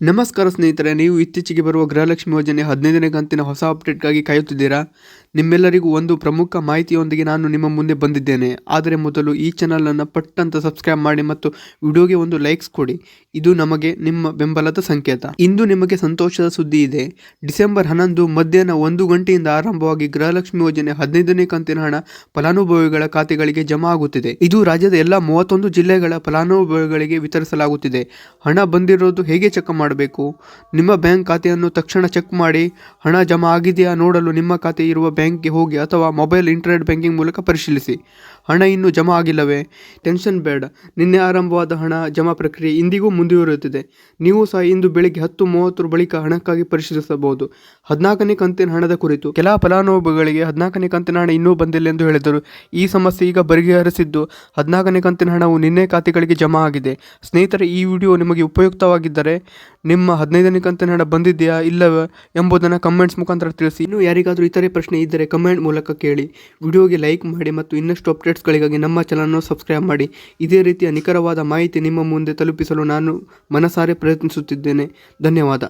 ನಮಸ್ಕಾರ ಸ್ನೇಹಿತರೆ ನೀವು ಇತ್ತೀಚೆಗೆ ಬರುವ ಗೃಹಲಕ್ಷ್ಮಿ ಯೋಜನೆ ಹದಿನೈದನೇ ಕಂತಿನ ಹೊಸ ಅಪ್ಡೇಟ್ಗಾಗಿ ಕಾಯುತ್ತಿದ್ದೀರಾ? ನಿಮ್ಮೆಲ್ಲರಿಗೂ ಒಂದು ಪ್ರಮುಖ ಮಾಹಿತಿಯೊಂದಿಗೆ ನಾನು ನಿಮ್ಮ ಮುಂದೆ ಬಂದಿದ್ದೇನೆ. ಆದರೆ ಮೊದಲು ಈ ಚಾನಲನ್ನು ಪಟ್ಟಂತ ಸಬ್ಸ್ಕ್ರೈಬ್ ಮಾಡಿ ಮತ್ತು ವಿಡಿಯೋಗೆ ಒಂದು ಲೈಕ್ಸ್ ಕೊಡಿ. ಇದು ನಮಗೆ ನಿಮ್ಮ ಬೆಂಬಲದ ಸಂಕೇತ. ಇಂದು ನಿಮಗೆ ಸಂತೋಷದ ಸುದ್ದಿ ಇದೆ. ಡಿಸೆಂಬರ್ ಹನ್ನೊಂದು ಮಧ್ಯಾಹ್ನ ಒಂದು ಗಂಟೆಯಿಂದ ಆರಂಭವಾಗಿ ಗೃಹಲಕ್ಷ್ಮಿ ಯೋಜನೆ ಹದಿನೈದನೇ ಕಂತಿನ ಹಣ ಫಲಾನುಭವಿಗಳ ಖಾತೆಗಳಿಗೆ ಜಮಾ ಆಗುತ್ತಿದೆ. ಇದು ರಾಜ್ಯದ ಎಲ್ಲ ಮೂವತ್ತೊಂದು ಜಿಲ್ಲೆಗಳ ಫಲಾನುಭವಿಗಳಿಗೆ ವಿತರಿಸಲಾಗುತ್ತಿದೆ. ಹಣ ಬಂದಿರೋದು ಹೇಗೆ ಚೆಕ್ ಮಾಡಬೇಕು? ನಿಮ್ಮ ಬ್ಯಾಂಕ್ ಖಾತೆಯನ್ನು ತಕ್ಷಣ ಚೆಕ್ ಮಾಡಿ ಹಣ ಜಮಾ ಆಗಿದೆಯಾ ನೋಡಲು ನಿಮ್ಮ ಖಾತೆ ಇರುವ ಬ್ಯಾಂಕ್ಗೆ ಹೋಗಿ ಅಥವಾ ಮೊಬೈಲ್ ಇಂಟರ್ನೆಟ್ ಬ್ಯಾಂಕಿಂಗ್ ಮೂಲಕ ಪರಿಶೀಲಿಸಿ. ಹಣ ಇನ್ನೂ ಜಮಾ ಆಗಿಲ್ಲವೇ? ಟೆನ್ಷನ್ ಬೇಡ. ನಿನ್ನೆ ಆರಂಭವಾದ ಹಣ ಜಮಾ ಪ್ರಕ್ರಿಯೆ ಇಂದಿಗೂ ಮುಂದುವರಿಯುತ್ತಿದೆ. ನೀವು ಸಹ ಇಂದು ಬೆಳಿಗ್ಗೆ ಹತ್ತು ಮೂವತ್ತರ ಬಳಿಕ ಹಣಕ್ಕಾಗಿ ಪರಿಶೀಲಿಸಬಹುದು. ಹದಿನಾಲ್ಕನೇ ಕಂತಿನ ಹಣದ ಕುರಿತು ಕೆಲ ಫಲಾನುಭವಿಗಳಿಗೆ ಹದಿನಾಲ್ಕನೇ ಕಂತಿನ ಹಣ ಇನ್ನೂ ಬಂದಿಲ್ಲ ಎಂದು ಹೇಳಿದರು. ಈ ಸಮಸ್ಯೆ ಈಗ ಬಗೆಹರಿಸಿದ್ದು, ಹದಿನಾಲ್ಕನೇ ಕಂತಿನ ಹಣವು ನಿನ್ನೆ ಖಾತೆಗಳಿಗೆ ಜಮಾ ಆಗಿದೆ. ಸ್ನೇಹಿತರೆ, ಈ ವಿಡಿಯೋ ನಿಮಗೆ ಉಪಯುಕ್ತವಾಗಿದ್ದರೆ ನಿಮ್ಮ ಹದಿನೈದನೇ ಕಂತಿನ ಹಣ ಬಂದಿದೆಯಾ, ಇಲ್ಲವೇ ಎಂಬುದನ್ನು ಕಮೆಂಟ್ಸ್ ಮುಖಾಂತರ ತಿಳಿಸಿ. ಇನ್ನು ಯಾರಿಗಾದರೂ ಇತರೆ ಪ್ರಶ್ನೆ ಇದ್ದರೆ ಕಮೆಂಟ್ ಮೂಲಕ ಕೇಳಿ. ವಿಡಿಯೋಗೆ ಲೈಕ್ ಮಾಡಿ ಮತ್ತು ಇನ್ನಷ್ಟು ಅಪ್ಡೇಟ್ಸ್ಗಳಿಗಾಗಿ ನಮ್ಮ ಚಾನಲ್ನ ಸಬ್ಸ್ಕ್ರೈಬ್ ಮಾಡಿ. ಇದೇ ರೀತಿಯ ನಿಖರವಾದ ಮಾಹಿತಿ ನಿಮ್ಮ ಮುಂದೆ ತಲುಪಿಸಲು ನಾನು ಮನಸಾರೆ ಪ್ರಯತ್ನಿಸುತ್ತಿದ್ದೇನೆ. ಧನ್ಯವಾದ.